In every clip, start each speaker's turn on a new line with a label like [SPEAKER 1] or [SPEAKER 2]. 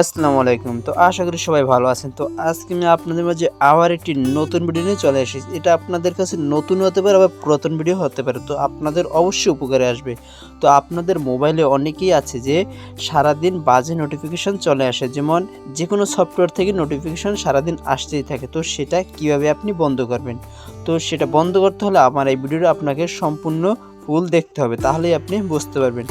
[SPEAKER 1] আসসালামু আলাইকুম। তো আশা করি সবাই ভালো আছেন। তো আজকে আমি আপনাদের মাঝে আবার একটি নতুন ভিডিও নিয়ে চলে এসেছি। এটা আপনাদের কাছে নতুন হতে পারে আবার পুরাতন ভিডিও হতে পারে। তো আপনাদের অবশ্যই উপকারে আসবে। তো আপনাদের মোবাইলে অনেকেই আছে যে সারাদিন বাজে নোটিফিকেশন চলে আসে। যেমন যে কোনো সফটওয়্যার থেকে নোটিফিকেশন সারাদিন আসতেই থাকে। তো সেটা কীভাবে আপনি বন্ধ করবেন? তো সেটা বন্ধ করতে হলে আমার এই ভিডিওটা আপনাকে সম্পূর্ণ ফুল দেখতে হবে। তাহলেই আপনি বুঝতে পারবেন।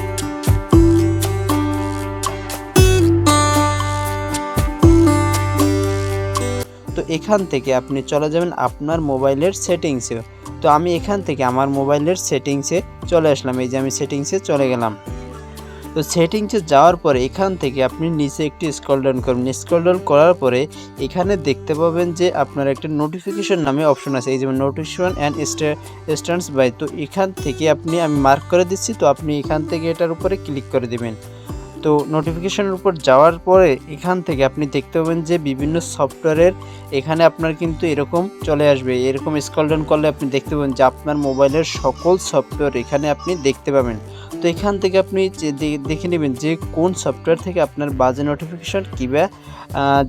[SPEAKER 1] এখান থেকে আপনি চলে যাবেন আপনার মোবাইলের সেটিংসে। তো আমি এখান থেকে আমার মোবাইলের সেটিংসে চলে আসলাম। এই যে আমি সেটিংসে চলে গেলাম। তো সেটিংসে যাওয়ার পরে এখান থেকে আপনি নিচে একটি স্ক্রল ডাউন করবেন। স্ক্রল ডাউন করার পরে এখানে দেখতে পাবেন যে আপনার একটা নোটিফিকেশন নামে অপশন আছে। এই যেমন নোটিফিকেশন অ্যান্ড স্ট্যান্ডস বাই তো এখান থেকে আপনি, আমি মার্ক করে দিচ্ছি। তো আপনি এখান থেকে এটার উপরে ক্লিক করে দিবেন। তো নোটিফিকেশনের উপর যাওয়ার পরে এখান থেকে আপনি দেখতে পাবেন যে বিভিন্ন সফটওয়্যারের এখানে আপনার কিন্তু এরকম চলে আসবে। এরকম স্ক্রল ডাউন করলে আপনি দেখতে পাবেন যে আপনার মোবাইলের সকল সফটওয়্যার এখানে আপনি দেখতে পাবেন। তো এখান থেকে আপনি যে দেখে নেবেন যে কোন সফটওয়্যার থেকে আপনার বাজে নোটিফিকেশন কিংবা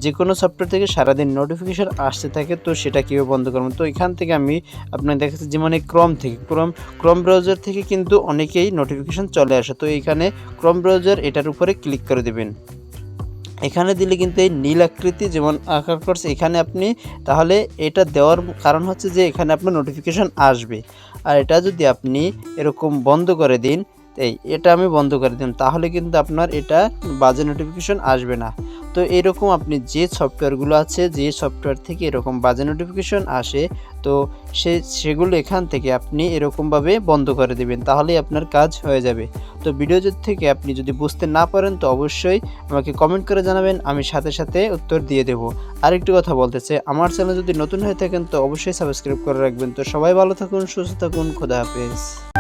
[SPEAKER 1] যে কোনো সফটওয়্যার থেকে সারাদিন নোটিফিকেশান আসতে থাকে, তো সেটা কীভাবে বন্ধ করবেন? তো এখান থেকে আমি আপনার দেখাচ্ছি যেমন এই ক্রম থেকে। ক্রম ক্রম ব্রাউজার থেকে কিন্তু অনেকেই নোটিফিকেশান চলে আসে। তো এখানে ক্রম ব্রাউজার এটার উপরে ক্লিক করে দেবেন। এখানে দিলে কিন্তু এই নীল আকৃতি যেমন আকার করছে এখানে আপনি তাহলে এটা দেওয়ার কারণ হচ্ছে যে এখানে আপনার নোটিফিকেশন আসবে। আর এটা যদি আপনি এরকম বন্ধ করে দিন এই, এটা আমি বন্ধ করে দিন তাহলে কিন্তু আপনার এটা বাজে নোটিফিকেশন আসবে না। তো এরকম আপনি যে সফটওয়্যারগুলো আছে, যে সফটওয়্যার থেকে এরকম বাজে নোটিফিকেশন আসে, তো সে, সেগুলো এখান থেকে আপনি এরকমভাবে বন্ধ করে দেবেন, তাহলেই আপনার কাজ হয়ে যাবে। তো ভিডিও থেকে আপনি যদি বুঝতে না পারেন, তো অবশ্যই আমাকে কমেন্ট করে জানাবেন, আমি সাথে সাথে উত্তর দিয়ে দেবো। আরেকটি কথা বলতে চাই, আমার চ্যানেল যদি নতুন হয়ে থাকেন, তো অবশ্যই সাবস্ক্রাইব করে রাখবেন। তো সবাই ভালো থাকুন, সুস্থ থাকুন, খোদা হাফেজ।